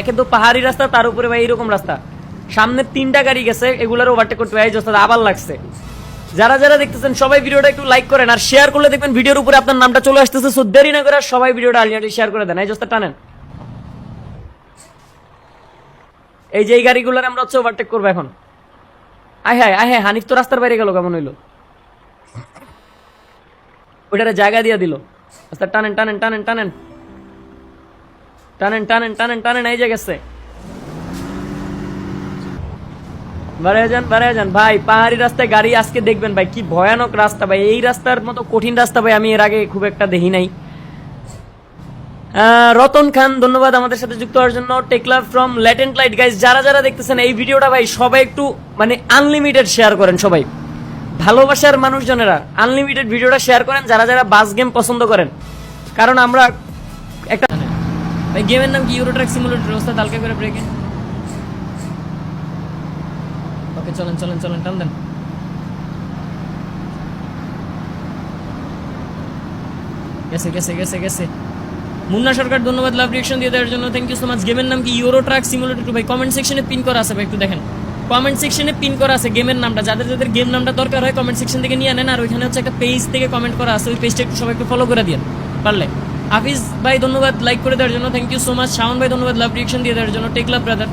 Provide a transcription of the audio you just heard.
একে তো পাহাড়ি রাস্তা, তার উপরে ভাই এইরকম রাস্তা। সামনে তিনটা গাড়ি গেছে, এগুলার ওভারটেক করতে ভাই জোস্তাদ আবার লাগছে। যারা যারা দেখতেছেন, সবাই ভিডিওটা একটু লাইক করেন আর শেয়ার করলে দেখবেন ভিডিওর উপরে আপনার নামটা চলে আসতেছে। সো দেরি না করে সবাই ভিডিওটা আলিয়াটি শেয়ার করে দেন। এই জোস্তাদ টানেন। এই যে এই গাড়িগুলোর আমরা হচ্ছে ওভারটেক করব এখন। আয় হায় আয় হায়, হানিফ তো রাস্তার বাইরে গেল, কেমন হইল? ওইটারে জায়গা দিয়ে দিল। আচ্ছা টানেন টানেন টানেন টানেন। টানেন টানেন টানেন টানেন, এই যে গেছে। ভাই, পাহাড়ি রাস্তায় গাড়ি আজকে দেখবেন, ভাই, কি ভয়ানক রাস্তা, ভাই। এই রাস্তার মতো কঠিন রাস্তা, ভাই, আমি এর আগে খুব একটা দেখি নাই। রতন খান, ধন্যবাদ আমাদের সাথে যুক্ত হওয়ার জন্য। টেকলা ফ্রম ল্যাটেন্ট লাইট। গাইজ যারা যারা দেখতেছেন এই ভিডিওটা, ভাই, সবাই একটু মানে আনলিমিটেড শেয়ার করেন সবাই। ভালোবাসার মানুষজনেরা আনলিমিটেড ভিডিওটা শেয়ার করেন, যারা যারা বাস গেম পছন্দ করেন। কারণ আমরা একটা ভাই, গেমের নাম কি? ইউরো ট্র্যাক সিমুলেটর ওস্তাদ হালকা করে ব্রেকে ওকে চলেন চলেন চলেন, টান দেন। গেছে গেছে গেছে গেছে। মুন্না সরকার, ধন্যবাদ লাভ রিয়েকশন দিয়ে দেওয়ার জন্য। থ্যাংক ইউ সো মাচ গেমের নাম কি? ইউরো ট্রাক সিমুলেটর ভাই কমেন্ট সেকশনে পিন করা আছে, ভাই, একটু দেখেন। কমেন্ট সেকশনে পিন করা আছে গেমের নামটা। যাদের যাদের গেম নামটা দরকার হয় কমেন্ট সেকশন থেকে নিয়ে আনেন আর ওইখানে হচ্ছে একটা পেজ থেকে কমেন্ট করা আছে। ওই পেজটা একটু সবাই একটু ফলো করে দিন পারলে। হাফিজ ভাই, ধন্যবাদ লাইক করে দেওয়ার জন্য। Thank you so much Shaon ভাই, ধন্যবাদ। লাভ রিয়েকশন দিয়ে দেওয়ার জন্য। টেক লাভ ব্রাদার